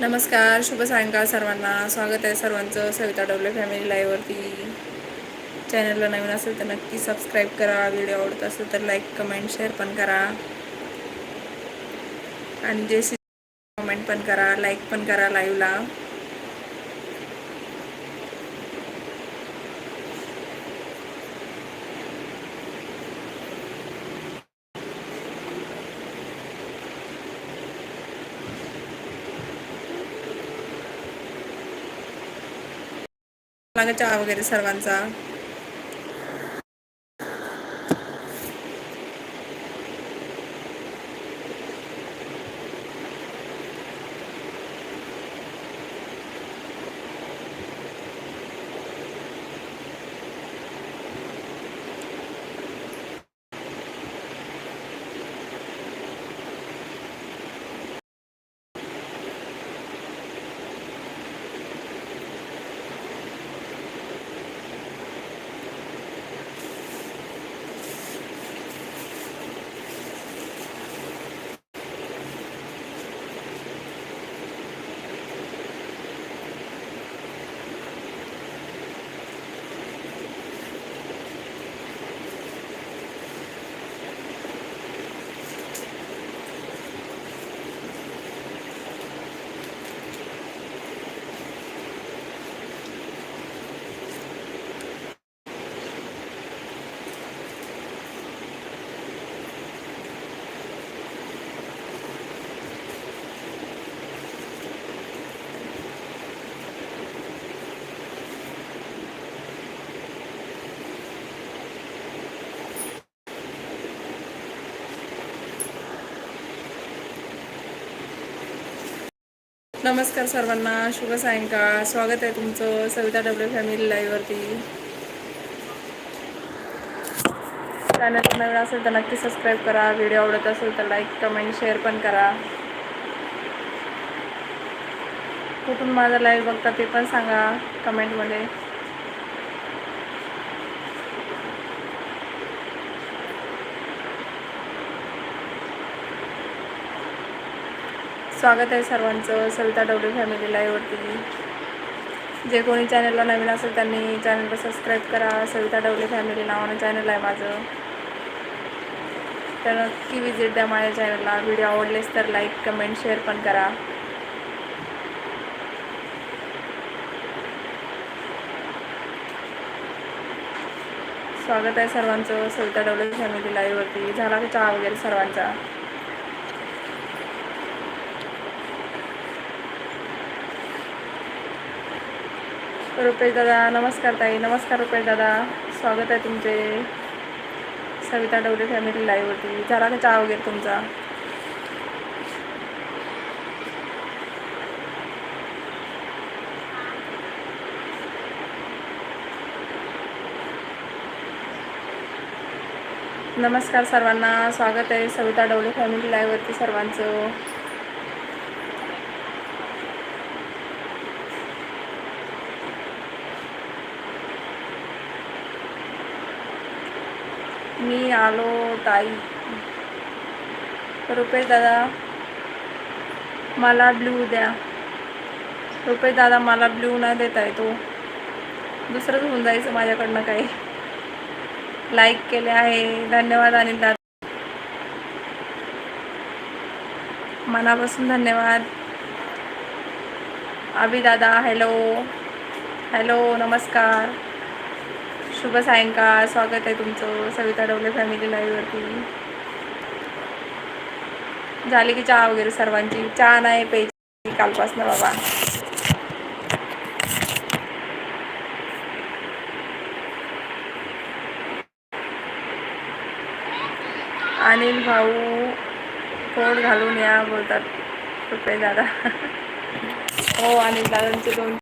नमस्कार शुभ सायंकाळ सर्वांना. स्वागत आहे सर्वांचं सविता डब्ल्यू फॅमिली लाईव्हवरती. चॅनलला नवीन असेल तर नक्की सबस्क्राईब करा. व्हिडिओ आवडत असेल तर लाईक कमेंट शेअर पण करा. आणि जे कमेंट पण करा लाईक पण करा लाईव्हला. चहा वगैरे सर्वांचा. नमस्कार सर्वांना शुभ सायंकाळ. स्वागत आहे तुमचं सविता डब्ल्यू फॅमिली लाईव्हवरती चॅनल नवीन असेल तर नक्की सबस्क्राईब करा. व्हिडिओ आवडत असेल तर लाईक कमेंट शेअर पण करा. कुठून माझा लाईव्ह बघता ते पण सांगा कमेंटमध्ये स्वागत आहे सर्वांचं. सविता डब्ल्यू फॅमिली लाईव्हवरती जे कोणी चॅनलला नवीन असेल त्यांनी चॅनलला सबस्क्राईब करा. सविता डब्ल्यू फॅमिली नावानं चॅनल आहे माझं. तर नक्की विजिट द्या माझ्या चॅनलला व्हिडिओ आवडलेस तर लाईक कमेंट शेअर पण करा. स्वागत आहे सर्वांचं. सविता डब्ल्यू फॅमिली लाईव्हवरती झाला का चहा वगैरे सर्वांचा? रुपेश दादा नमस्कार ताई. नमस्कार रुपेश दादा. स्वागत आहे तुमचे. सविता डवले फॅमिली लाईव्हवरती झाला का चहा वगैरे तुमचा? नमस्कार सर्वांना. स्वागत आहे सविता डवले फॅमिली लाईव्हवरती सर्वांचं. मी आलो ताई. रुपेश दादा मला ब्ल्यू द्या. रुपेश दादा मला ब्ल्यू न देता येतो दुसरंच होऊन जायचं माझ्याकडनं काही. लाईक केले आहे. धन्यवाद अनिल दादा. मनापासून धन्यवाद. अभि दादा हॅलो हॅलो नमस्कार. शुभ सायंकाळ. स्वागत आहे तुमचं सविता डवले फॅमिली लाईव्हवरती झाली की चहा वगैरे सर्वांची? चहा नाही प्यायची. कालपासनं बाबा. अनिल भाऊ कोट घालून या बोलतात. कृपया दादा. हो अनिल दादांचे दोन